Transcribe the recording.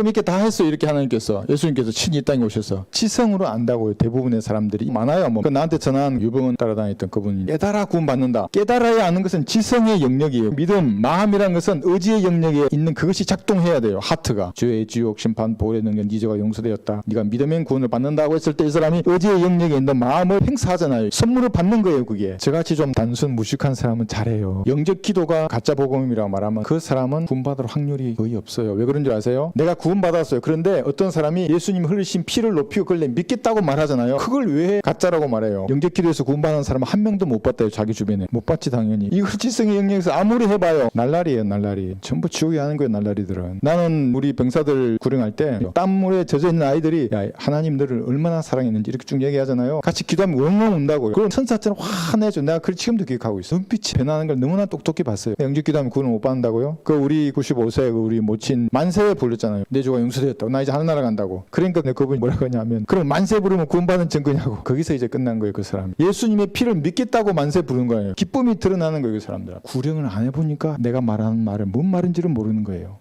그럼 이렇게 다 했어 이렇게 하나님께서 예수님께서 친히 이 땅에 오셔서 지성으로 안다고요. 대부분의 사람들이 많아요. 뭐그 나한테 전화한 유병원 따라다녔던 그분이 깨달아 구원 받는다. 깨달아야 아는 것은 지성의 영역이에요. 믿음, 마음이란 것은 의지의 영역에 있는 그것이 작동해야 돼요. 하트가 죄의 지옥 심판 보호의 능력 니저가 용서되었다. 네가 믿으면 구원을 받는다고 했을 때 이 사람이 의지의 영역에 있는 마음을 행사하잖아요. 선물을 받는 거예요. 그게 저같이 좀 단순 무식한 사람은 잘해요. 영적 기도가 가짜 복음이라고 말하면 그 사람은 구원받을 확률이 거의 없어요. 왜 그런 줄 아세요? 내가 구 원받았어요. 그런데 어떤 사람이 예수님 흘리신 피를 높이고 그걸 내 믿겠다고 말하잖아요. 그걸 왜 가짜라고 말해요? 영적 기도에서 구원받은 사람은 한 명도 못 봤대요. 자기 주변에. 못 봤지 당연히. 이걸 지성의 영역에서 아무리 해봐요. 날라리예요 날라리. 전부 지옥이 하는 거예요 날라리들은. 나는 우리 병사들 구령할 때 땀물에 젖어 있는 아이들이 야 하나님 너를 얼마나 사랑했는지 이렇게 쭉 얘기하잖아요. 같이 기도하면 엉엉 운다고요. 그럼 천사처럼 화내죠. 내가 그걸 지금도 기억하고 있어. 눈빛이 변하는 걸 너무나 똑똑히 봤어요. 영적 기도하면 구원을 못 받는다고요? 그 우리 95세 그 우리 모친 만세에 불렀잖아요. 내 주가 용서되었다고. 나 이제 하늘나라 간다고. 그러니까 내 그분이 뭐라고 하냐면 그럼 만세 부르면 구원받은 증거냐고. 거기서 이제 끝난 거예요. 그 사람. 예수님의 피를 믿겠다고 만세 부른 거예요. 기쁨이 드러나는 거예요. 그 사람들. 구령을 안 해보니까 내가 말하는 말을 뭔 말인지를 모르는 거예요.